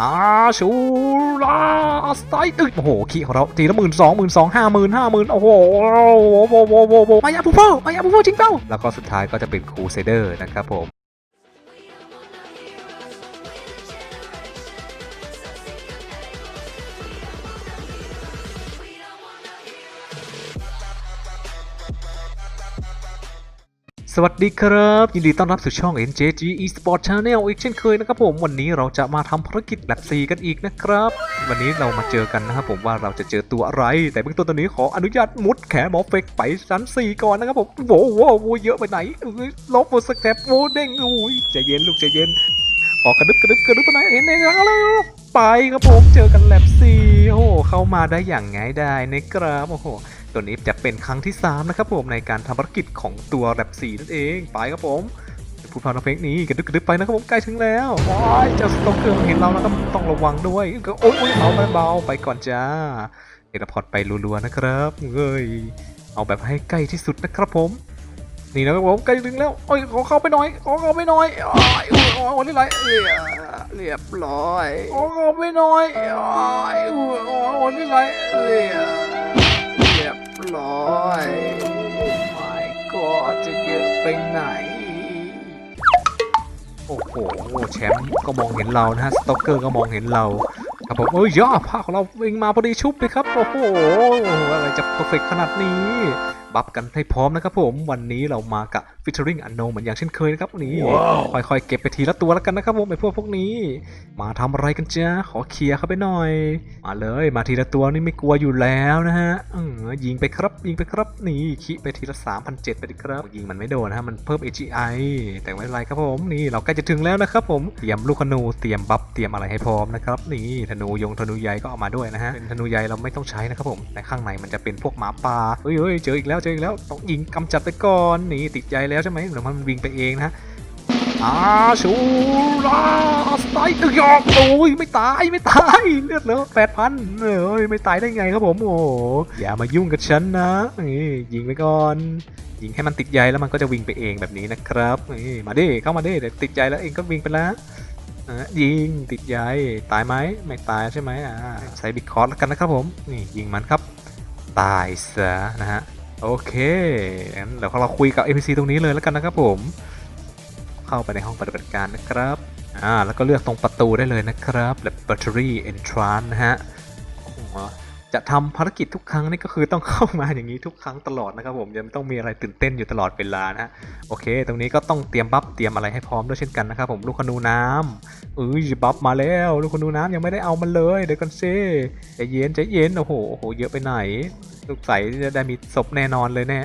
อาชูลาสไตล์โอ้โหขี้ของเราตีละหมื่นสองหมื่นสองห้าหมื่นห้าหมื่นโอ้โหโอ้โหโอ้โหโอ้โหมายาพูโฟมายาพูโฟจริงเปล่าแล้วก็สุดท้ายก็จะเป็นครูเซเดอร์นะครับผม สวัสดีครับ ยินดีต้อนรับสู่ช่อง NJG Esport Channel อีกเช่นเคยนะครับผมวันนี้เราจะมาทำภารกิจแบบซีกันอีกนะครับ วันนี้เรามาเจอกันนะครับผมว่าเราจะเจอตัวอะไร แต่เบื้องต้นตอนนี้ขออนุญาตมุดแขนหมอเฟกไปชั้น 4 ก่อนนะครับผมโว้โว้โวเยอะไปไหนเอ้ยลบโมสแคปโวเด้งอุ้ยใจเย็นลูกใจเย็นขอกระดึบกระดึบกระดึบไปไหนเห็นไหมครับแล้วไปครับผมเจอกันแลบซีโอ้เข้ามาได้อย่างง่ายได้นะครับโอ้โห ตัวนี้จะเป็นครั้งที่ 3 นะครับผมในการทำภารกิจของตัวแรปสีนั่นเองไปครับผมผู้พาน้องเฟกนี้กระดึบกระดึบไปนะครับผมใกล้ถึงแล้วว้ายเจ้าสโตอกเกอร์เห็นเราแล้วก็ต้องระวังด้วยก็โอ๊ยเอาเบาๆไปก่อนจ้าเอราพอดไปรัวๆนะครับเอ้ยเอาแบบให้ใกล้ที่สุดนะครับผมนี่นะครับผมใกล้ถึงแล้วโอ้ยขอเข้าไปหน่อยขอเข้าไปหน่อยโอ้ยโอ้ยโอ้ยนนี้ไรเรียบร้อยขอเข้าไปหน่อยโอ้ยโอ้ยโอ้ยวันนี้ไรเอ้ยเรียบ ร้อยไม่ก็จะเยอะไปไหน โอ้โหแชมป์ก็มองเห็นเรานะฮะ สต็อกเกอร์ก็มองเห็นเราครับผมเอ้ยย่าผ้าของเราวิ่งมาพอดีชุบเลยครับ โอ้โห อะไรจะเพอร์เฟกขนาดนี้ บัฟกันให้พร้อมนะครับผมวันนี้เรามากับฟิชเชอริงอันโนเหมือนอย่างเช่นเคยนะครับนี่ค่อยๆเก็บไปทีละตัวแล้วกันนะครับผมไอพวกพวกนี้ มาทำอะไรกันจ้าขอเคลียร์เข้าไปหน่อย มาเลยมาทีละตัวนี่ไม่กลัวอยู่แล้วนะฮะเออยิงไปครับยิงไปครับนี่คิไปทีละ3,007ไปดิครับยิงมันไม่โดนนะฮะมันเพิ่ม AGI แต่ไม่เป็นไรครับผมนี่เราใกล้จะถึงแล้วนะครับผมเตรียมลูกธนูเตรียมบัฟเตรียมอะไรให้พร้อมนะครับนี่ธนูยงธนูใหญ่ก็เอามาด้วยนะฮะเป็นธนูใหญ่เราไม่ต้องใช้นะครับผมแต่ข้างในมันจะเป็นพวกหมาป่าเฮ้ยเฮ้ยเจออีกแล้วเจออีกแล้วต้องยิงกำจัดไปก่อนนี่ติดใจแล้วใช่ไหมเดี๋ยวมันวิ่งไปเองนะอาชูลาสไตล์ตึกยอกโอ้ยไม่ตายไม่ตายเลือดเหลือแปดพันเอ้ยไม่ตายได้ไงครับผมโอ้อย่ามายุ่งกับฉันนะนี่ยิงไปก่อนยิงให้มันติดใยแล้วมันก็จะวิ่งไปเองแบบนี้นะครับนี่มาดิเข้ามาดิเดี๋ยวติดใจแล้วเองก็วิ่งไปแล้วอะยิงติดใยตายไหมไม่ตายใช่ไหมอ่าใช้บิคอร์สแล้วกันนะครับผมนี่ยิงมันครับตายซะนะฮะ โอเคงั้นเดี๋ยวเราคุยกับ NPC ตรงนี้เลยแล้วกันนะครับผม เข้าไปในห้องปฏิบัติการนะครับ อ่า แล้วก็เลือกตรงประตูได้เลยนะครับแบบ battery Entrance นะฮะ จะทำภารกิจทุกครั้งนี่ก็คือต้องเข้ามาอย่างนี้ทุกครั้งตลอดนะครับผมยังต้องมีอะไรตื่นเต้นอยู่ตลอดเวลานะฮะโอเค ตรงนี้ก็ต้องเตรียมบัฟเตรียมอะไรให้พร้อมด้วยเช่นกันนะครับผมลูกขนูน้ำเอ้ยบัฟมาแล้วลูกขนูน้ำยังไม่ได้เอามันเลยเดี๋ยวกันเซิใจเย็นใจเย็นโอ้โหโอ้โหเยอะไปไหนลูกใสจะได้มีศพแน่นอนเลยแน่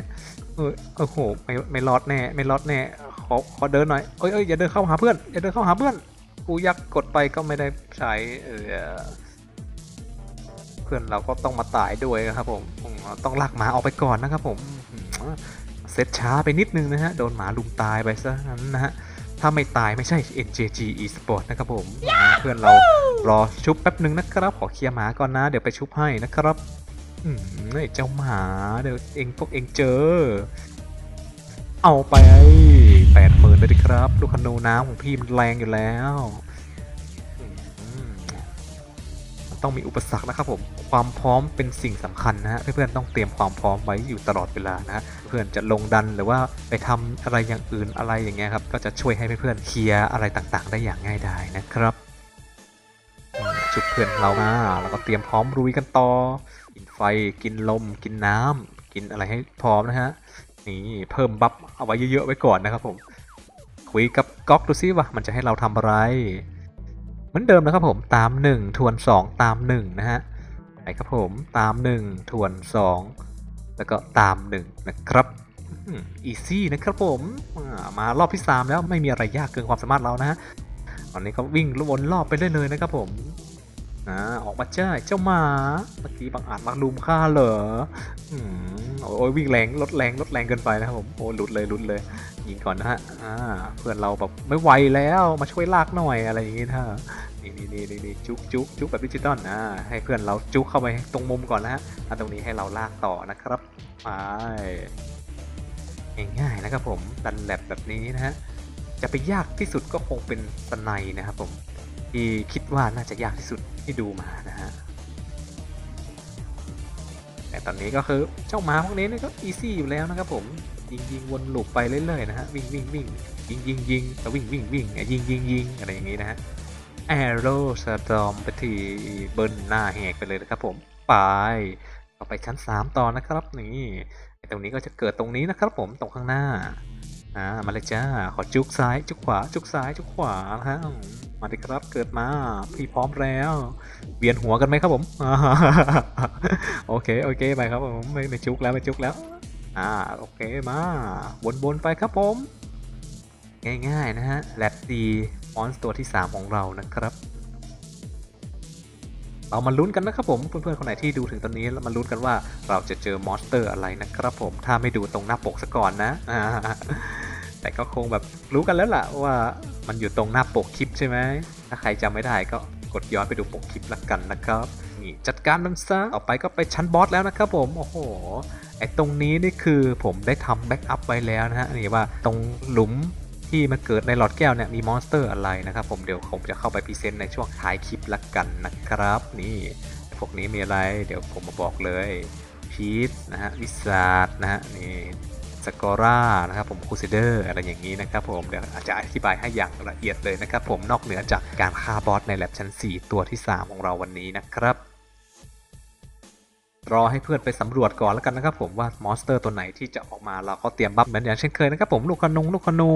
เออโอ้โหไม่ไม่รอดแน่ไม่รอดแน่ขอขอเดินหน่อยเอ้ยเอ้ยอย่าเดินเข้าหาเพื่อนอย่าเดินเข้าหาเพื่อนกูยักกดไปก็ไม่ได้ใช้เออ พื่อนเราก็ต้องมาตายด้วยนะครับผมต้องลากหมาออกไปก่อนนะครับผมเซตช้าไปนิดนึงนะฮะ โดนหมาลุมตายไปซะนั้นนะฮะ ถ้าไม่ตายไม่ใช่ NJG Esport นะครับผม เพื่อนเรารอชุบแป๊บหนึ่งนะครับ ขอเคลียร์หมาก่อนนะ เดี๋ยวไปชุบให้นะครับอืมเจ้าหมาเดี๋ยวเองพวกเองเจอ เอาไปแปดหมื่นไปดิครับ ลูกคนูน้ำของพี่มันแรงอยู่แล้ว ต้องมีอุปสรรคนะครับผม ความพร้อมเป็นสิ่งสำคัญนะฮะเพื่อนๆต้องเตรียมความพร้อมไว้อยู่ตลอดเวลานะฮะเพื่อนจะลงดันหรือว่าไปทำอะไรอย่างอื่นอะไรอย่างเงี้ยครับก็จะช่วยให้เพื่อนๆเคลียร์อะไรต่างๆ ได้อย่างง่ายดายนะครับอืมชุบเพื่อนเรามาแล้วก็เตรียมพร้อมรุยกันต่อกินไฟกินลม กินน้ำกินอะไรให้พร้อมนะฮะนี่เพิ่มบัฟเอาไว้เยอะๆไว้ก่อนนะครับผมคุยกับก๊อกดูซิว่ามันจะให้เราทำอะไร เหมือนเดิมนะครับผมตาม 1 ทวน 2 ตาม 1 นะฮะไปครับผมตาม 1 ทวน 2 แล้วก็ตาม 1 นะครับอีซี่นะครับผมมารอบที่ 3 แล้วไม่มีอะไรยากเกินความสามารถเรานะฮะตอนนี้ก็วิ่งวนรอบไปเรื่อยๆนะครับผม อ่าออกมาจ้าเจ้าหมา เมื่อกี้บางอาจมาลุมฆ่าเหรออืมโอ้ยวิ่งแรงลดแรงลดแรงเกินไปนะครับผมโอ้หลุดเลยหลุดเลยยิงก่อนนะฮะอ่าเพื่อนเราแบบไม่ไหวแล้วมาช่วยลากหน่อยอะไรอย่างงี้ท่านี่นี่นี่นี่นี่จุ๊กจุ๊กจุ๊กแบบดิจิตอลอ่าให้เพื่อนเราจุ๊กเข้าไปตรงมุมก่อนนะฮะตรงนี้ให้เราลากต่อนะครับไปง่ายๆนะครับผมดันแลบแบบนี้นะฮะจะไปยากที่สุดก็คงเป็นสไนนะครับผม ที่คิดว่าน่าจะยากที่สุดที่ดูมานะฮะแต่ตอนนี้ก็คือเจ้าหมาพวกนี้นี่ก็อีซี่อยู่แล้วนะครับผมยิงยิงวนลูปไปเรื่อยๆนะฮะวิ่งวิ่งวิ่งยิงยิงยิงแล้ววิ่งวิ่งวิ่งยิงยิงยิงอะไรอย่างงี้นะฮะแอโรสตอมไปทีเบิร์นหน้าแหกไปเลยนะครับผมไปต่อไปชั้น 3 ต่อนะครับนี่ตรงนี้ก็จะเกิดตรงนี้นะครับผมตรงข้างหน้า อ่ามาเลยจ้าขอจุกซ้ายจุกขวาจุกซ้ายจุกขวานะฮะมาดิครับเกิดมาพี่พร้อมแล้วเวียนหัวกันไหมครับผมโอเคโอเคไปครับผมไม่ไม่จุกแล้วไม่จุกแล้ว อ่าโอเคมาบนๆไปครับผม ง่ายๆนะฮะแลบดีมอนสตัวที่ 3 ของเรานะครับ เรามาลุ้นกันนะครับผมเพื่อนๆคนไหนที่ดูถึงตอนนี้แล้วมาลุ้นกันว่าเราจะเจอมอนสเตอร์อะไรนะครับผมถ้าไม่ดูตรงหน้าปกซะก่อนนะแต่ก็คงแบบรู้กันแล้วล่ะว่ามันอยู่ตรงหน้าปกคลิปใช่ไหมถ้าใครจำไม่ได้ก็กดย้อนไปดูปกคลิปละกันนะครับนี่จัดการมันซะต่อไปก็ไปชั้นบอสแล้วนะครับผมโอ้โหไอ้ตรงนี้นี่คือผมได้ทำแบ็กอัพไว้แล้วนะฮะนี่ว่าตรงหลุม ที่มันเกิดในหลอดแก้วเนี่ยมีมอนสเตอร์อะไรนะครับผมเดี๋ยวผมจะเข้าไปพรีเซนต์ในช่วงท้ายคลิปละกันนะครับ นี่พวกนี้มีอะไรเดี๋ยวผมมาบอกเลยพีทนะฮะวิสาดนะฮะนี่สกอร่านะครับผมคูซิเดอร์อะไรอย่างนี้นะครับผมเดี๋ยวอาจจะอธิบายให้อย่างละเอียดเลยนะครับผมนอกเหนือจากการฆ่าบอสในแลบชั้น 4 ตัวที่ 3 ของเราวันนี้นะครับ รอให้เพื่อนไปสำรวจก่อนแล้วกันนะครับผมว่ามอนสเตอร์ตัวไหนที่จะออกมาเราก็เตรียมบัฟเหมือนอย่างเช่นเคยนะครับผมลูกขนงลูกขนู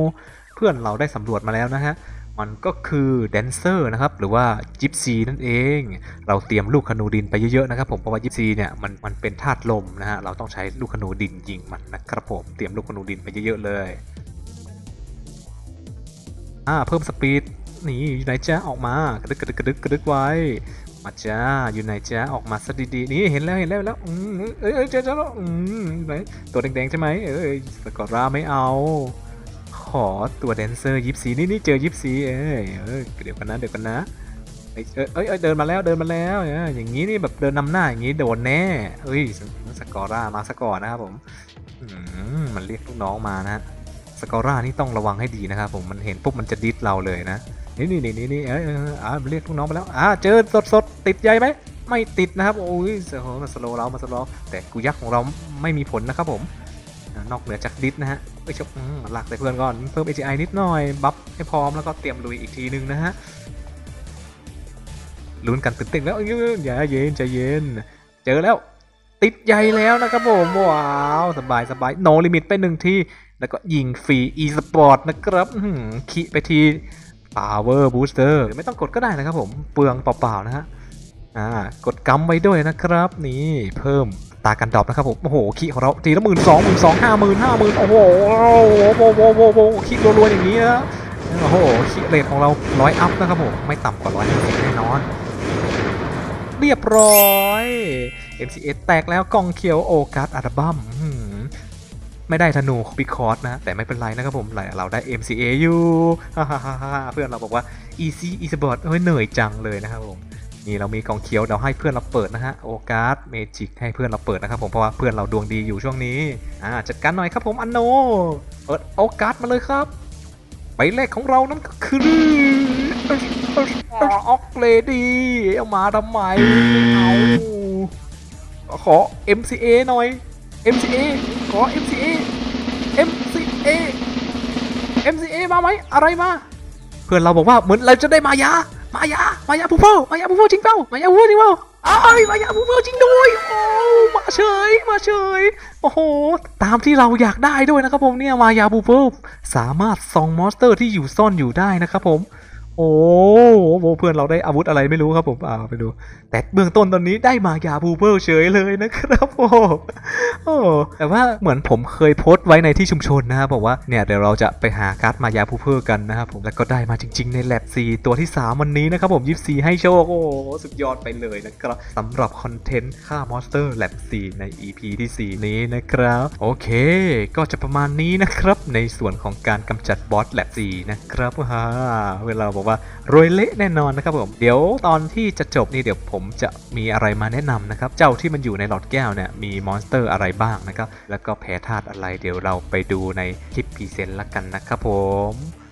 เพื่อนเราได้สำรวจมาแล้วนะฮะ มันก็คือแดนเซอร์นะครับ หรือว่าจิปซีนั่นเอง เราเตรียมลูกขนูดินไปเยอะๆนะครับผม เพราะว่าจิปซีเนี่ยมันมันเป็นธาตุลมนะฮะ เราต้องใช้ลูกขนูดินยิงมันนะครับผม เตรียมลูกขนูดินไปเยอะๆเลย อ่า เพิ่มสปีด นี่อยู่ไหนจ้าออกมากระดึกกระดึกกระดึกกระดึกไว้มาจ้าอยู่ไหนจ้าออกมาซะดีๆนี่เห็นแล้วเห็นแล้วแล้วอืมเอ้ยเอ้ยเจอเจอแล้วอืมไหนตัวแดงๆใช่ไหมเอ้ยสกอร่าไม่เอา อตัวแดนเซอร์ยิปซีนี่นี่เจอยิปซีเอ้ยเดี๋ยวกันนะเดี๋ยวกันนะเอ้ยเอ้ยเดินมาแล้วเดินมาแล้วอย่างนี้นี่แบบเดินนำหน้าอย่างนี้โดนแน่เอ้ยสกอร่ามาสกอร์นะครับผมมันเรียกลูกน้องมานะสกอร่านี่ต้องระวังให้ดีนะครับผมมันเห็นปุ๊บมันจะดิสเราเลยนะนี่นี่นี่นี่นี่เอ้ยเอ้ยเอ้ยอ่าเรียกลูกน้องไปแล้วอ่าเจอสดสดติดใยไหมไม่ติดนะครับโอ้ยโอ้โหมาสโลเรามาสโลแต่กูยักษ์ของเราไม่มีผลนะครับผม นอกเหนือจากดิสนะฮะเอ้ยชกอืมหลักใส่เพื่อนก่อนเพิ่ม AGI นิดหน่อย บัฟให้พร้อมแล้วก็เตรียมลุยอีกทีนึงนะฮะลุ้นกันตื่นเต้นแล้วเอ้ยอย่าเย็นใจเย็น เจอแล้ว ติดใยแล้วนะครับผมว้าวสบายสบายโนลิมิตไปหนึ่งทีแล้วก็ยิงฟรี e สปอร์ตนะครับขีไปที Power Booster หรือไม่ต้องกดก็ได้นะครับผม เปลืองเปล่าๆนะฮะ อ่า กดกำไว้ด้วยนะครับ นี่เพิ่ม ตากันดรอปนะครับผมโอ้โหขีของเราทีละหมื่นสองหมื่นสองห้าหมื่นห้าหมื่นโอ้โหโอ้โหโอ้โหโอ้โหขีรัวๆอย่างนี้นะโอ้โหขีเรทของเราร้อยอัพนะครับผมไม่ต่ำกว่าร้อยห้าสิบแน่นอน เรียบร้อย MCA แตกแล้วกองเขียวโอการ์ดอัลบั้มไม่ได้ธนูบิคอร์สนะ แต่ไม่เป็นไรนะครับผมเราได้ MCA อยู่เพื่อนเราบอกว่า easy easy board เฮ้ยเหนื่อยจังเลยนะครับผม นี่เรามีกองเขียวเดี๋ยวให้เพื่อนเราเปิดนะฮะโอการ์ดเมจิกให้เพื่อนเราเปิดนะครับผมเพราะว่าเพื่อนเราดวงดีอยู่ช่วงนี้อ่าจัดการหน่อยครับผมอันโนเปิดโอการ์ดมาเลยครับใบแรกของเรานั่นก็คือออกเลดี้เอามาทำไมเอาขอ MCA หน่อย MCA ขอ MCA MCA MCA มาไหมอะไรมา เพื่อนเราบอกว่าเหมือนเราจะได้มายา มายามายาพูเฟิลมายาพูเฟิลจริงเปล่ามายาผู้พ่อจริงเปล่าอ้ายมายาพูเฟิลจริงด้วยโอ้มาเฉยมาเฉยโอ้โหตามที่เราอยากได้ด้วยนะครับผมเนี่ยมายาพูเฟิลสามารถส่องมอนสเตอร์ที่อยู่ซ่อนอยู่ได้นะครับผม โอ้โหเพื่อนเราได้อาวุธอะไรไม่รู้ครับผมอ่าไปดู แต่เบื้องต้นตอนนี้ได้มายาพูเฟิลเฉยเลยนะครับโอ้โอ้แต่ว่าเหมือนผมเคยโพสต์ไว้ในที่ชุมชนนะครับบอกว่าเนี่ยเดี๋ยวเราจะไปหาการ์ดมายาพูเฟิลกันนะครับผมแล้วก็ได้มาจริง ๆ ในแลบ4ตัวที่ 3 วันนี้นะครับผมยิปซีให้โชคโอ้สุดยอดไปเลยนะครับสำหรับคอนเทนต์ฆ่ามอนสเตอร์แลบ4ใน EP ที่ 4 นี้นะครับ โอเค ก็จะประมาณนี้นะครับในส่วนของการกำจัดบอสแลบ4นะครับฮ่าเวลาผมบอกว่ารวยเละแน่นอนนะครับผมเดี๋ยวตอนที่จะจบนี่เดี๋ยวผมจะมีอะไรมาแนะนำนะครับเจ้าที่มันอยู่ในหลอดแก้วเนี่ยมีมอนสเตอร์อะไรบ้างนะครับแล้วก็แพ้ธาตุอะไรเดี๋ยวเราไปดูในคลิปพรีเซนต์ละกันนะครับผม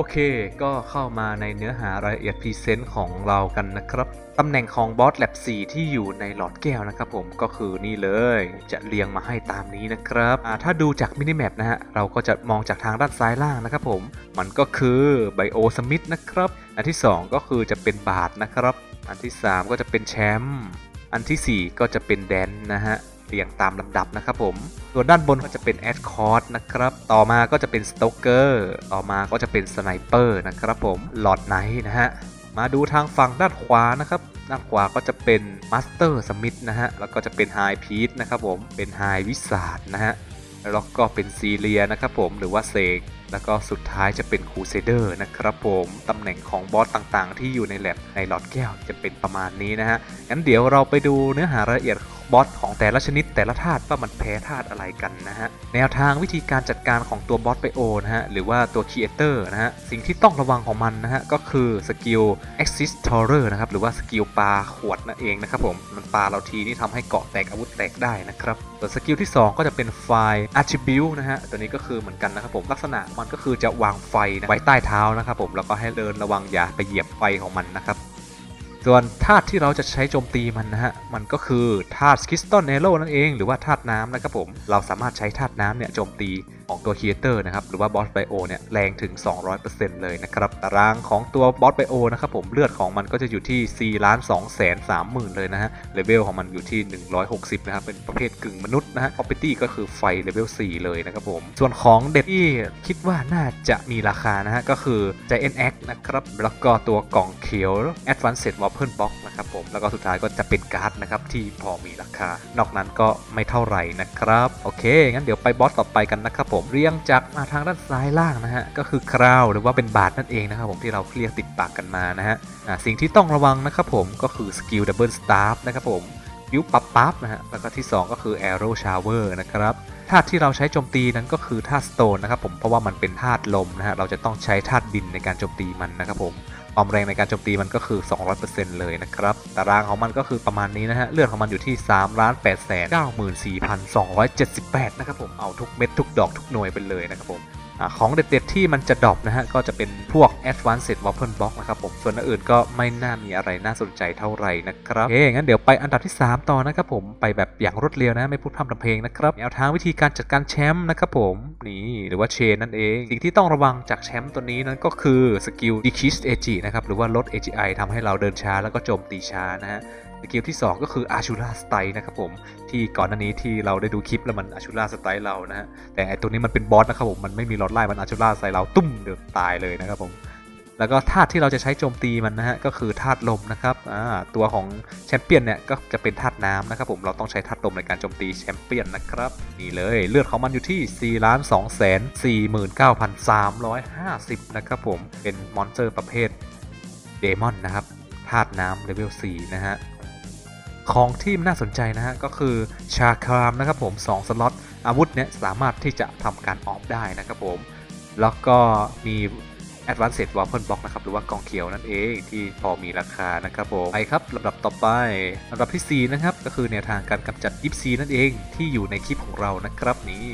โอเค ก็เข้ามาในเนื้อหารายละเอียดพรีเซนต์ของเรากันนะครับ ตำแหน่งของบอสแลบ4ที่อยู่ในหลอดแก้วนะครับผมก็คือนี่เลยจะเรียงมาให้ตามนี้นะครับ ถ้าดูจากมินิแมปนะฮะ เราก็จะมองจากทางด้านซ้ายล่างนะครับผม มันก็คือไบโอสมิธนะครับ อันที่ 2 ก็คือจะเป็นบาทนะครับ อันที่ 3 ก็จะเป็นแชมป์ อันทีสี่4 ก็จะเป็นแดนนะฮะ เรียงตามลำดับนะครับผมส่วนด้านบนก็จะเป็นแอดคอร์ดนะครับ ต่อมาก็จะเป็นสโตเกอร์ต่อมาก็จะเป็นสไนเปอร์นะครับผมหลอดไนท์นะฮะมาดูทางฝั่งด้านขวานะครับด้านขวาก็จะเป็นมาสเตอร์สมิธนะฮะแล้วก็จะเป็นไฮพีทนะครับผมเป็นไฮวิสาดนะฮะแล้วก็เป็นซีเรียนะครับผมหรือว่าเซกแล้วก็สุดท้ายจะเป็นคูเซเดอร์นะครับผมตำแหน่งของบอสต่างๆ ที่อยู่ในแลบในหลอดแก้วจะเป็นประมาณนี้นะฮะงั้นเดี๋ยวเราไปดูเนื้อหารายละเอียด บอสของแต่ละชนิดแต่ละธาตุว่ามันแพ้ธาตุอะไรกันนะฮะ แนวทางวิธีการจัดการของตัวบอสไบโอนะฮะ หรือว่าตัวครีเอเตอร์นะฮะ สิ่งที่ต้องระวังของมันนะฮะ ก็คือสกิล Exist o r e r นะครับ หรือว่าสกิลปลาขวดนั่นเองนะครับผม มันปลาเราทีนี่ทำให้เกาะแตกอาวุธแตกได้นะครับส่วนสกิลที่ 2 ก็จะเป็นไฟ Attribute นะฮะ ตัวนี้ก็คือเหมือนกันนะครับผมลักษณะมันก็คือจะวางไฟนะไว้ใต้เท้านะครับผมแล้วก็ให้เดินระวังอย่าไปเหยียบไฟของมันนะครับ ส่วนธาตุที่เราจะใช้โจมตีมันนะฮะ มันก็คือธาตุคริสตัลเนโรนั่นเอง หรือว่าธาตุน้ำนะครับผม เราสามารถใช้ธาตุน้ำเนี่ยโจมตี ของตัวครีเอเตอร์นะครับหรือว่าบอสไบโอเนี่ยแรงถึง 200%เลยนะครับตารางของตัวบอสไบโอนะครับผมเลือดของมันก็จะอยู่ที่4ล้าน2แสน3หมื่นเลยนะฮะเลเวลของมันอยู่ที่ 160 นะครับ เป็นประเภทกึ่งมนุษย์นะฮะ property ก็คือไฟเลเวล4เลยนะครับผม ส่วนของเด็ดที่คิดว่าน่าจะมีราคานะฮะ ก็คือ Giant Axe นะครับ แล้วก็ตัวกล่องเขียว Advanced Weapon Box นะครับผม แล้วก็สุดท้ายก็จะเป็นการ์ดนะครับ ที่พอมีราคา นอกนั้นก็ไม่เท่าไหร่นะครับ โอเค งั้นเดี๋ยวไปบอสต่อไปกันนะครับผมเรียงจากมาทางด้านซ้ายล่างนะฮะก็คือคราวหรือว่าเป็นบาทนั่นเองนะครับผมที่เราเรียกติดปากกันมานะฮะสิ่งที่ต้องระวังนะครับผมก็คือสกิลดับเบิลสตาร์นะครับผม ยุบปับปั๊บนะฮะแล้วก็ที่ 2 ก็คือ Arrow Shower นะครับธาตุที่เราใช้โจมตีนั้นก็คือธาตุสโตนนะครับผมเพราะว่ามันเป็นธาตุลมนะฮะเราจะต้องใช้ธาตุดินในการโจมตีมันนะครับผมความแรงในการโจมตีมันก็คือ 200%เลยนะครับ ตารางของมันก็คือประมาณนี้นะฮะ เลือดของมันอยู่ที่3 8 9 4 278 นะครับผม เอาทุกเม็ดทุกดอกทุกหน่วยไปเลยนะครับผม ของเด็ดๆที่มันจะดรอปนะฮะ ก็จะเป็นพวก Advanced Weapon Box นะครับผม ส่วนอื่นก็ไม่น่ามีอะไรน่าสนใจเท่าไหร่นะครับโอเคงั้นเดี๋ยวไปอันดับที่ 3 ต่อนะครับผมไปแบบอย่างรวดเร็วนะ ไม่พูดพร่ำทำเพลงนะครับแนวทางวิธีการจัดการแชมป์นะครับผมนี่หรือว่าเชนนั่นเอง สิ่งที่ต้องระวังจากแชมป์ตัวนี้นั้นก็คือสกิล Decrease AG นะครับหรือว่าลด AGI ทำให้เราเดินช้าแล้วก็โจมตีช้านะฮะ สกิลที่ 2 ก็คืออาชูราสไตนะครับผมที่ก่อนหน้านี้ที่เราได้ดูคลิปแล้วมันอาชูราสไตเรานะฮะแต่ไอตัวนี้มันเป็นบอสนะครับผมมันไม่มีหลอดไล่มันอาชูราใส่เราตุ้มเดือดตายเลยนะครับผมแล้วก็ธาตุที่เราจะใช้โจมตีมันนะฮะก็คือธาตุลมนะครับตัวของแชมเปี้ยนเนี่ยก็จะเป็นธาตุน้ำนะครับผมเราต้องใช้ธาตุลมในการโจมตีแชมเปี้ยนนะครับนี่เลยเลือดของมันอยู่ที่4 2 4 9 3 5 0นะครับผมเป็นมอนสเตอร์ประเภทเดมอนนะครับธาตุน้ำเลเวล4นะฮะ ของที่น่าสนใจนะฮะก็คือชาครามนะครับผม2สล็อตอาวุธเนี่ยสามารถที่จะทำการออฟได้นะครับผม แล้วก็มี Advanced Weapon Box นะครับหรือว่ากองเขียวนั่นเองที่พอมีราคานะครับผมไปครับลำดับต่อไปลำดับทีสี่ 4 นะครับ ก็คือแนวทางการกำจัดยิปซีนั่นเองที่อยู่ในคลิปของเรานะครับนี่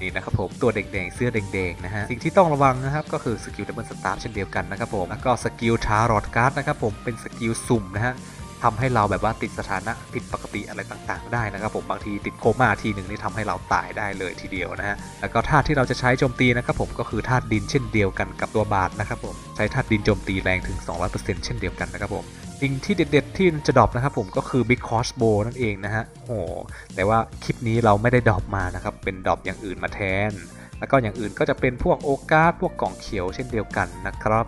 นี่นะครับผมตัวแดงๆ เสื้อแดงๆนะฮะสิ่งที่ต้องระวังนะครับก็คือสกิลดับเบิลสตาร์เช่นเดียวกันนะครับผมแล้วก็สกิลทารอดการ์ดนะครับผมเป็นสกิลสุ่มนะฮะ ทำให้เราแบบว่าติดสถานะผิดปกติอะไรต่างๆ ได้นะครับผมบางทีติดโคม่าทีหนึ่งนี่ทำให้เราตายได้เลยทีเดียวนะฮะแล้วก็ธาตุที่เราจะใช้โจมตีนะครับผมก็คือธาตุดินเช่นเดียวกันกับตัวบาทนะครับผมใช้ธาตุดินโจมตีแรงถึง 200%เช่นเดียวกันนะครับผมสิ่งที่เด็ด ๆ ที่จะดรอปนะครับผมก็คือ Big Crossbow นั่นเองนะฮะโอ้โหแต่ว่าคลิปนี้เราไม่ได้ดรอปมานะครับเป็นดรอปอย่างอื่นมาแทน แล้วก็อย่างอื่นก็จะเป็นพวกโอกาสพวกกล่องเขียวเช่นเดียวกันนะครับ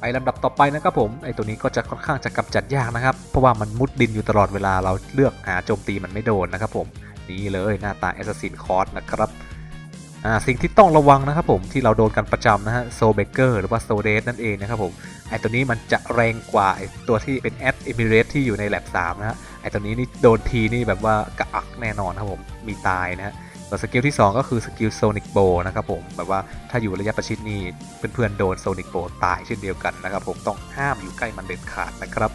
ไปลำดับต่อไปนะครับผมไอตัวนี้ก็จะค่อนข้างจะกำจัดยากนะครับ เพราะว่ามันมุดดินอยู่ตลอดเวลาเราเลือกหาโจมตีมันไม่โดนนะครับผมนี่เลยหน้าตา Assassin c o r d นะครับอ่าสิ่งที่ต้องระวังนะครับผมที่เราโดนกันประจำนะฮะโซเบเกอร์หรือว่าโซเดสนั่นเองนะครับผมไอตัวนี้มันจะแรงกว่าไอตัวที่เป็นแอดเอมิเรสที่อยู่ในแลบ3นะฮะไอตัวนี้นี่โดนทีนี่แบบว่ากระอักแน่นอนครับผมมีตายนะฮะ ส่วนสกิลที่ 2 ก็คือสกิลโซนิกโบนะครับผมแบบว่าถ้าอยู่ระยะประชิดนี่เพื่อนๆโดนโซนิกโบตายเช่นเดียวกันนะครับผมต้องห้ามอยู่ใกล้มันเด็ดขาดนะครับ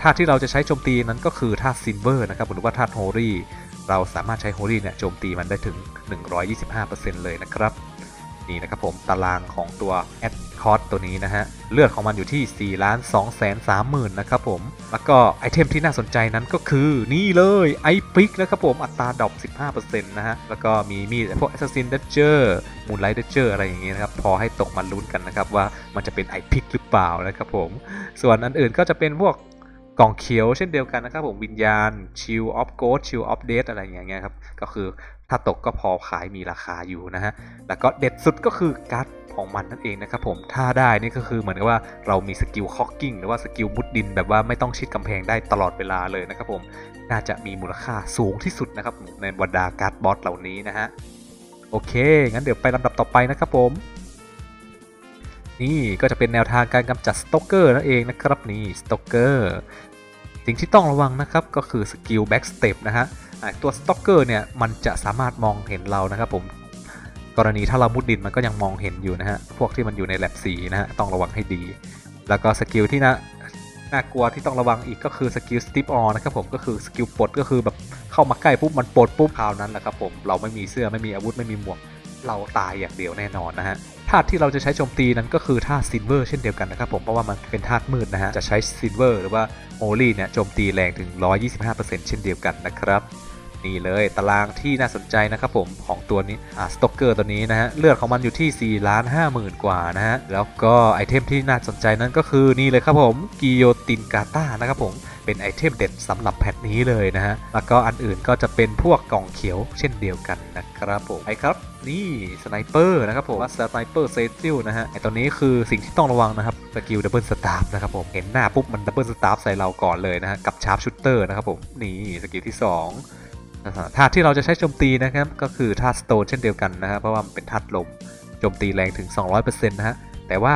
ท่าที่เราจะใช้โจมตีนั้นก็คือท่าซินเวอร์นะครับหรือว่าท่าโฮลี่เราสามารถใช้โฮลี่เนี่ยโจมตีมันได้ถึง 125%เลยนะครับ นี่นะครับผมตารางของตัวแอดคอร์ตัวนี้นะฮะ เลือดของมันอยู่ที่4ล้าน2แสน3หมื่นนะครับผม แล้วก็ไอเทมที่น่าสนใจนั้นก็คือนี่เลยไอปิกนะครับผม อัตราดอป15%นะฮะ แล้วก็มีมีดพวก Assassin d a g e r Moonlight d a g e r อะไรอย่างเงี้ยนะครับ พอให้ตกมาลุ้นกันนะครับ ว่ามันจะเป็นไอพิกหรือเปล่านะครับผม ส่วนอันอื่นก็จะเป็นพวกกล่องเขียวเช่นเดียวกันนะครับผมวิญญาณชิลออฟโกดชิลออฟเดอะไรอย่างเงี้ยครับก็คือ ถ้าตกก็พอขายมีราคาอยู่นะฮะ แล้วก็เด็ดสุดก็คือการ์ดของมันนั่นเองนะครับผมถ้าได้นี่ก็คือเหมือนกับว่าเรามีสกิลคอกกิ้งหรือว่าสกิลมุดดินแบบว่าไม่ต้องชิดกำแพงได้ตลอดเวลาเลยนะครับผมน่าจะมีมูลค่าสูงที่สุดนะครับในบรรดาการ์ดบอสเหล่านี้นะฮะโอเค งั้นเดี๋ยวไปลำดับต่อไปนะครับผม นี่ก็จะเป็นแนวทางการกำจัดสโตเกอร์นั่นเองนะครับนี่สโตเกอร์สิ่งที่ต้องระวังนะครับก็คือสกิลแบ็กสเต็ปนะฮะ ตัวสโตเกอร์เนี่ยมันจะสามารถมองเห็นเรานะครับผมกรณีถ้าเรามุดดินมันก็ยังมองเห็นอยู่นะฮะพวกที่มันอยู่ในแลบสีนะฮะต้องระวังให้ดี แล้วก็สกิลที่น่าน่ากลัวที่ต้องระวังอีกก็คือสกิลสติปออนนะครับผมก็คือสกิลปลดก็คือแบบเข้ามาใกล้ปุ๊บมันปลดปุ๊บคราวนั้นแหละครับผมเราไม่มีเสื้อไม่มีอาวุธไม่มีหมวกเราตายอย่างเดียวแน่นอนนะฮะธาตุที่เราจะใช้โจมตีนั้นก็คือธาตุซิลเวอร์เช่นเดียวกันนะครับผมเพราะว่ามันเป็นธาตุมืดนะฮะจะใช้ซิลเวอร์หรือว่าโมลี่เนี่ยโจมตีแรงถึง 125%เช่นเดียวกันนะครับ นี่เลยตารางที่น่าสนใจนะครับผมของตัวนี้อ่าสโตเกอร์ตัวนี้นะฮะเลือดของมันอยู่ที่4ล้าน5หมื่นกว่านะฮะแล้วก็ไอเทมที่น่าสนใจนั้นก็คือนี่เลยครับผมกิโยตินกาตานะครับผมเป็นไอเทมเด็ดสำหรับแพทนี้เลยนะฮะแล้วก็อันอื่นก็จะเป็นพวกกล่องเขียวเช่นเดียวกันนะครับผมไอครับนี่สไนเปอร์นะครับผมว่าสไนเปอร์เซติลนะฮะไอตัวนี้คือสิ่งที่ต้องระวังนะครับสกิลดับเบิลสตาร์นะครับผมเห็นหน้าปุ๊บมันดับเบิลสตาร์ใส่เราก่อนเลยนะฮะกับชาร์ปชูเตอร์นะครับผมนี่สกิลที่สองนะฮะ ธาตุที่เราจะใช้โจมตีนะครับ ก็คือธาตุสโตนเช่นเดียวกันนะครับเพราะว่ามันเป็นธาตุลมโจมตีแรงถึง 200%นะฮะแต่ว่า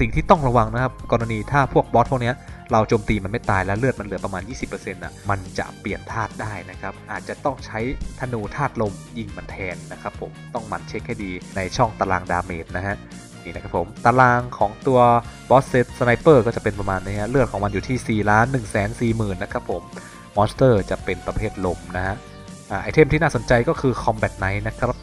สิ่งที่ต้องระวังนะครับ กรณีถ้าพวกบอสพวกนี้เราโจมตีมันไม่ตายแล้วเลือดมันเหลือประมาณ 20%นะมันจะเปลี่ยนธาตุได้นะครับ อาจจะต้องใช้ธนูธาตุลมยิงมันแทนนะครับผมต้องหมันเช็คให้ดีในช่องตารางดาเมจนะฮะนี่นะครับผมตารางของตัวบอสเซตสไนเปอร์ก็จะเป็นประมาณนี้ฮะเลือดของมันอยู่ที่4ล้าน1 4 0 0 0 0นะครับผมมอนสเตอร์จะเป็นประเภทลมนะฮะ ไอเทมที่น่าสนใจก็คือ Combat Knight นะครับ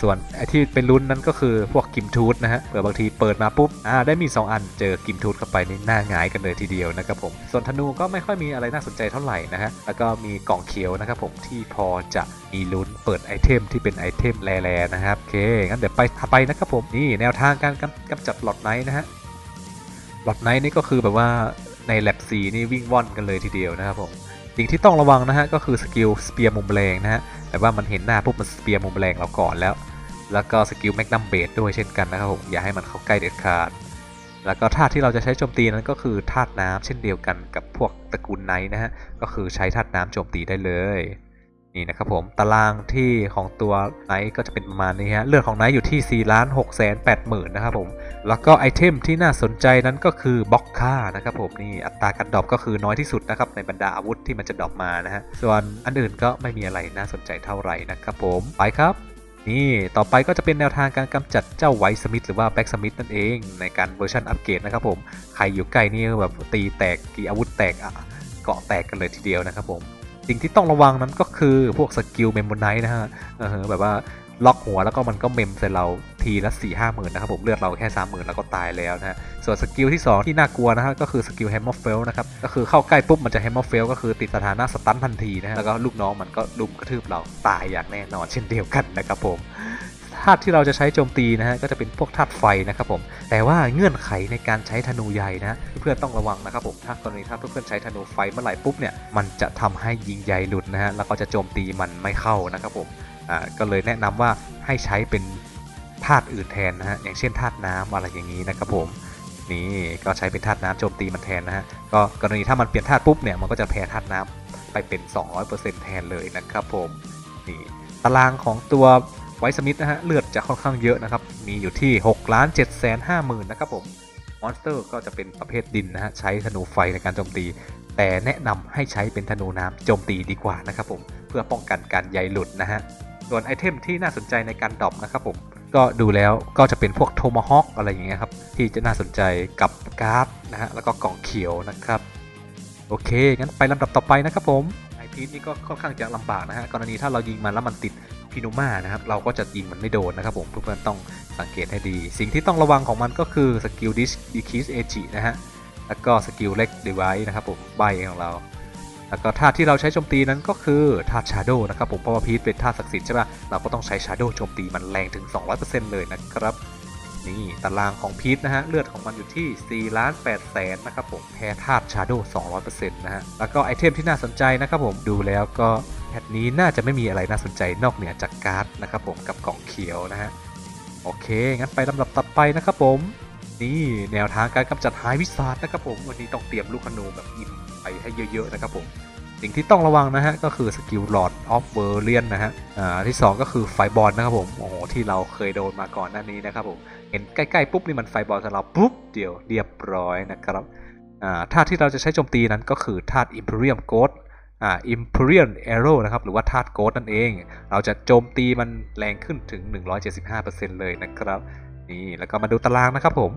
ส่วนไอที่เป็นลุ้นนั้นก็คือพวกกิมทูธนะฮะเผื่อบางทีเปิดมาปุ๊บได้มี 2 อันเจอกิมทูธเข้าไปนี่หน้าหงายกันเลยทีเดียวนะครับผมส่วนธนูก็ไม่ค่อยมีอะไรน่าสนใจเท่าไหร่นะฮะแล้วก็มีกล่องเขียวนะครับผมที่พอจะมีลุ้นเปิดไอเทมที่เป็นไอเทมแร่ๆนะครับโอเคงั้นเดี๋ยวไปไปนะครับผมนี่แนวทางการกำจัดหลอดไนท์นะฮะหลอดไนท์นี่ก็คือแบบว่าในแลบสีนี่วิ่งว่อนกันเลยทีเดียวนะครับผม สิ่งที่ต้องระวังนะฮะก็คือสกิลสเปียร์มุมแรงนะฮะแต่ว่ามันเห็นหน้าปุ๊บมันสเปียร์มุมแรงเราก่อนแล้ว แล้วก็สกิลแมกนัมเบดด้วยเช่นกันนะครับผมอย่าให้มันเข้าใกล้เด็ดขาด แล้วก็ธาตุที่เราจะใช้โจมตีนั้นก็คือธาตุน้ำเช่นเดียวกันกับพวกตระกูลไนท์นะฮะก็คือใช้ธาตุน้ำโจมตีได้เลย นี่นะครับผมตารางที่ของตัวไนท์ก็จะเป็นประมาณนี้ฮะเลือดของไนท์อยู่ที่4ล้าน6แสน8หมื่นนะครับผมแล้วก็ไอเทมที่น่าสนใจนั้นก็คือบล็อกค่านะครับผมนี่อัตราการดรอปก็คือน้อยที่สุดนะครับในบรรดาอาวุธที่มันจะดรอปมานะฮะส่วนอันอื่นก็ไม่มีอะไรน่าสนใจเท่าไหร่นะครับผมไปครับนี่ต่อไปก็จะเป็นแนวทางการกำจัดเจ้าไวท์สมิธหรือว่าแบ็กสมิธนั่นเองในการเวอร์ชันอัปเกรดนะครับผมใครอยู่ใกล้นี่แบบตีแตกกี่อาวุธแตกอะเกาะแตกกันเลยทีเดียวนะครับผม สิ่งที่ต้องระวังนั้นก็คือพวกสกิลเมมโมไนท์นะฮะเออแบบว่าล็อกหัวแล้วก็มันก็เมมใส่เราทีละ4ี่ห้าหมื่นนะครับผมเลือดเราแค่สามหมื่นแล้วก็ตายแล้วนะฮะส่วนสกิลที่ 2 ที่น่ากลัวนะฮะก็คือสกิลแฮมเมอร์เฟลนะครับก็คือเข้าใกล้ปุ๊บมันจะแฮมเมอร์เฟลก็คือติดสถานะสตันทันทีนะฮะแล้วก็ลูกน้องมันก็ลุมกระทืบเราตายอย่างแน่นอนเช่นเดียวกันนะครับผม ธาตุที่เราจะใช้โจมตีนะฮะก็จะเป็นพวกธาตุไฟนะครับผม แต่ว่าเงื่อนไขในการใช้ธนูใหญ่นะเพื่อนๆต้องระวังนะครับผมถ้ากรณีถ้าเพื่อนๆใช้ธนูไฟเมื่อไหร่ปุ๊บเนี่ยมันจะทำให้ยิงใหญ่หลุดนะฮะแล้วก็จะโจมตีมันไม่เข้านะครับผมอ่าก็เลยแนะนำว่าให้ใช้เป็นธาตุอื่นแทนนะฮะอย่างเช่นธาตุน้ำอะไรอย่างนี้นะครับผมนี่ก็ใช้เป็นธาตุน้ำโจมตีมันแทนนะฮะก็กรณีถ้ามันเปลี่ยนธาตุปุ๊บเนี่ยมันก็จะแพ้ธาตุน้ำไปเป็น 200%แทนเลยนะครับผมนี่ตารางของตัว ไวท์สมิธนะฮะเลือดจะค่อนข้างเยอะนะครับ มีอยู่ที่6ล้าน7แสน5หมื่นนะครับผมมอนสเตอร์ก็จะเป็นประเภทดินนะฮะใช้ธนูไฟในการโจมตี แต่แนะนำให้ใช้เป็นธนูน้ำโจมตีดีกว่านะครับผมเพื่อป้องกันการใยหลุดนะฮะส่วนไอเทมที่น่าสนใจในการดรอปนะครับผมก็ดูแล้วก็จะเป็นพวกโทมาฮอ k อะไรอย่างเงี้ยครับที่จะน่าสนใจกับการ์ดนะฮะแล้วก็กล่องเขียวนะครับโอเคงั้นไปลำดับต่อไปนะครับผมไอพีนี่ก็ค่อนข้างจะลำบากนะฮะกรณีถ้าเรายิงมันแล้วมันติดินุมานะครับเราก็จะยิงมันไม่โดนนะครับผมเพื่อนๆต้องสังเกตให้ดี สิ่งที่ต้องระวังของมันก็คือสกิลดิสดีคิสเอจินะฮะแล้วก็สกิลเล็กเดีไวนะครับผมใบของเราแล้วก็ธาตุที่เราใช้โจมตีนั้นก็คือธาตุชาโดนะครับผมเพราะว่าพีทเป็นธาตุศักดิ์สิทธิ์ใช่ปะเราก็ต้องใช้ชาโดโจมตีมันแรงถึง 200%เลยนะครับ นี่ตารางของพีทนะฮะเลือดของมันอยู่ที่4ล้าน8แสนนะครับผมแพ้ธาตุชาโด200%นะฮะแล้วก็ไอเทมที่น่าสนใจนะครับผมดูแล้วก็ แพทนี้น่าจะไม่มีอะไรน่าสนใจนอกเหนือจากการ์ดนะครับผมกับกล่องเขียวนะฮะโอเค งั้นไปลำดับต่อไปนะครับผม นี่แนวทางการกำจัดหายวิสาดนะครับผม วันนี้ต้องเตรียมลูกขนูแบบอิ่มไปให้เยอะๆนะครับผม สิ่งที่ต้องระวังนะฮะก็คือสกิลหลอดออฟเวอร์เลียนนะฮะ อ่าที่ 2 ก็คือไฟบอลนะครับผม โอ้โหที่เราเคยโดนมาก่อนหน้านี้นะครับผม เห็นใกล้ๆปุ๊บนี่มันไฟบอลสำหรับปุ๊บเดียวเรียบร้อยนะครับ อ่าธาตุที่เราจะใช้โจมตีนั้นก็คือธาตุ Imperium Ghost อ่า Imperium Arrow นะครับ หรือว่าธาตุโกดนั่นเอง เราจะโจมตีมันแรงขึ้นถึง 175%เลยนะครับ นี่ แล้วก็มาดูตารางนะครับผม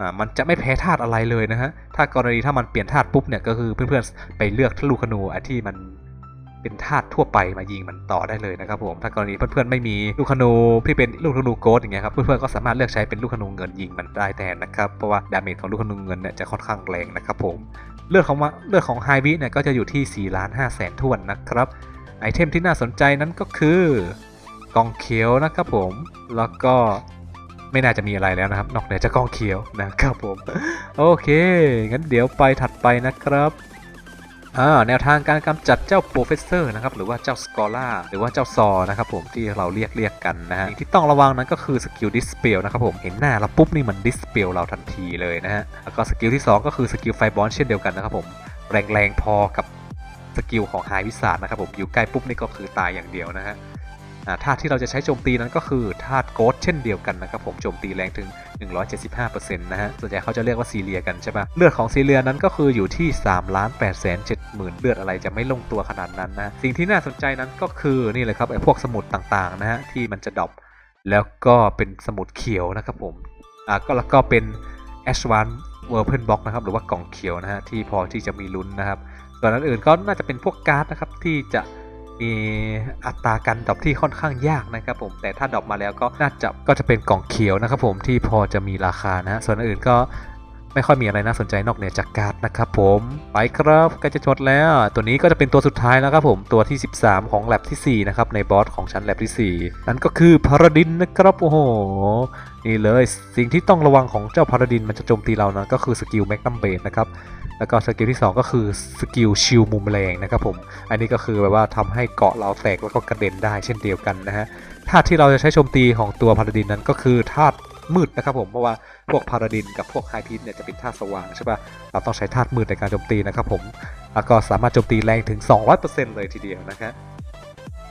อ่ามันจะไม่แพ้ธาตุอะไรเลยนะฮะ ถ้ากรณีถ้ามันเปลี่ยนธาตุปุ๊บเนี่ย ก็คือเพื่อนๆ ไปเลือกลูกขนูอันที่มันเป็นธาตุทั่วไปมายิงมันต่อได้เลยนะครับผม ถ้ากรณีเพื่อนๆไม่มีลูกขนูที่เป็นลูกขนูโกดอย่างเงี้ยครับ เพื่อนๆก็สามารถเลือกใช้เป็นลูกขนูเงินยิงมันได้แทนนะครับ เพราะว่าดาเมจของลูกขนูเงินเนี่ยจะค่อนข้างแรงนะครับผม เลือดของมาเลือดของไฮวิเนี่ยก็จะอยู่ที่4ล้าน5แสนทวนนะครับ ไอเทมที่น่าสนใจนั้นก็คือกองเขียวนะครับผม แล้วก็ไม่น่าจะมีอะไรแล้วนะครับ นอกเหนือจากกองเขียวนะครับผม โอเค งั้นเดี๋ยวไปถัดไปนะครับ อ่าแนวทางการกำจัดเจ้าโปรเฟสเซอร์นะครับหรือว่าเจ้าสกอร่าหรือว่าเจ้าซอนะครับผมที่เราเรียกเรียกกันนะฮะสิ่งที่ต้องระวังนั้นก็คือสกิลดิสเปลนะครับผมเห็นหน้าเราปุ๊บนี่มันดิสเปลเราทันทีเลยนะฮะแล้วก็สกิลที่สองก็คือสกิลไฟบอลเช่นเดียวกันนะครับผมแรงๆพอกับสกิลของไฮวิสาดนะครับผมอยู่ใกล้ปุ๊บนี่ก็คือตายอย่างเดียวนะฮะ ธาตุที่เราจะใช้โจมตีนั้นก็คือธาตุโกดเช่นเดียวกันนะครับผมโจมตีแรงถึง 175%นะฮะส่วนใหญ่เขาจะเรียกว่าซีเรียกันใช่ปะเลือดของซีเรียนั้นก็คืออยู่ที่3ล้าน8แสน7หมื่นเลือดอะไรจะไม่ลงตัวขนาดนั้นนะสิ่งที่น่าสนใจนั้นก็คือนี่เลยครับไอ้พวกสมุดต่างๆนะฮะที่มันจะดรอปแล้วก็เป็นสมุดเขียวนะครับผมอ่าก็แล้วก็เป็น a s h w a n Weapon Box นะครับหรือว่ากล่องเขียวนะฮะที่พอที่จะมีลุ้นนะครับส่วนอันอื่นก็น่าจะเป็นพวกการ์ดนะครับที่จะ มีอัตราการดรอปที่ค่อนข้างยากนะครับผมแต่ถ้าดรอปมาแล้วก็น่าจะก็จะเป็นกล่องเขียวนะครับผมที่พอจะมีราคานะ ส่วนอื่นก็ไม่ค่อยมีอะไรน่าสนใจนอกเหนือจากการ์ดนะครับผมไปครับใกล้จะชดแล้ว ตัวนี้ก็จะเป็นตัวสุดท้ายแล้วครับผมตัวที่ 13 ของแลบทีสี่4นะครับในบอสของชั้นแลบที่4นั่นก็คือพาราดินนะครับโอ้โหนี่เลยสิ่งที่ต้องระวังของเจ้าพาราดินมันจะโจมตีเรานะก็คือสกิลแมกนัมเบนนะครับ แล้วก็สกิลที่ 2 ก็คือสกิลชิลมุมแรงนะครับผม อันนี้ก็คือแบบว่าทำให้เกาะเราแตกแล้วก็กระเด็นได้เช่นเดียวกันนะฮะธาตุที่เราจะใช้โจมตีของตัวพาราดินนั้นก็คือธาตุมืดนะครับผมเพราะว่าพวกพาราดินกับพวกไฮพีทเนี่ยจะเป็นธาตุสว่างใช่ป่ะเราต้องใช้ธาตุมืดในการโจมตีนะครับผมแล้วก็สามารถโจมตีแรงถึง 200%เลยทีเดียวนะครับ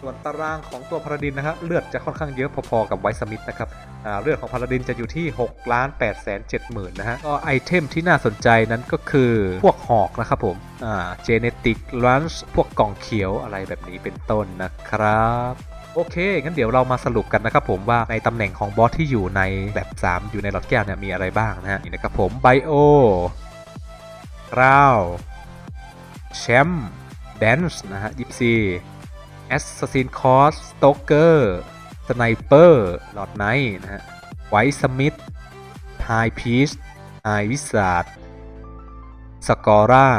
ส่วนตารางของตัวพาราดินนะครับเลือดจะค่อนข้างเยอะพอๆกับไวท์สมิธนะครับเลือดของพาราดินจะอยู่ที่6ล้าน8แสน7หมื่นนะฮะก็ไอเทมที่น่าสนใจนั้นก็คือพวกหอกนะครับผมอ่าเจเนติกลันช์พวกกล่องเขียวอะไรแบบนี้เป็นต้นนะครับโอเค งั้นเดี๋ยวเรามาสรุปกันนะครับผมว่าในตำแหน่งของบอสที่อยู่ในแบบ 3 อยู่ในหลอดแก้วเนี่ยมีอะไรบ้างนะฮะนี่นะครับผมไบโอราวแชมป์แดนส์นะฮะยิปซี แอสซัสซินคอสสโตเกอร์สไนเปอร์หลอดไนท์นะฮะไวท์สมิธไฮพีชไฮวิสาดสกอร่า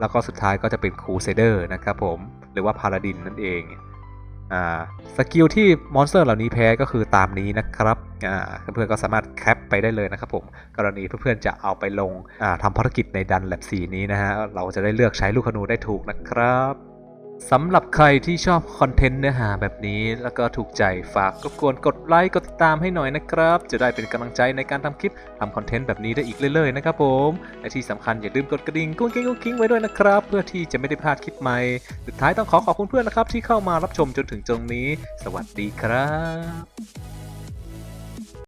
แล้วก็สุดท้ายก็จะเป็นคูเซเดอร์นะครับผมหรือว่าพาราดินนั่นเองอ่าสกิลที่มอนสเตอร์เหล่านี้แพ้ก็คือตามนี้นะครับอ่าเพื่อนๆก็สามารถแคปไปได้เลยนะครับผมกรณีเพื่อนๆจะเอาไปลงอ่าทำภารกิจในดันแลบสีนี้นะฮะเราจะได้เลือกใช้ลูกธนูได้ถูกนะครับ สำหรับใครที่ชอบคอนเทนต์เนื้อหาแบบนี้ แล้วก็ถูกใจฝากรบกวนกดไลค์กดติดตามให้หน่อยนะครับ จะได้เป็นกำลังใจในการทำคลิปทำคอนเทนต์แบบนี้ได้อีกเรื่อยๆนะครับผมและที่สำคัญอย่าลืมกดกระดิ่งกุ้งกิ้งกุ้งกิ้งไว้ด้วยนะครับ เพื่อที่จะไม่ได้พลาดคลิปใหม่สุดท้ายต้องขอขอบคุณเพื่อนนะครับ ที่เข้ามารับชมจนถึงตรงนี้ สวัสดีครับ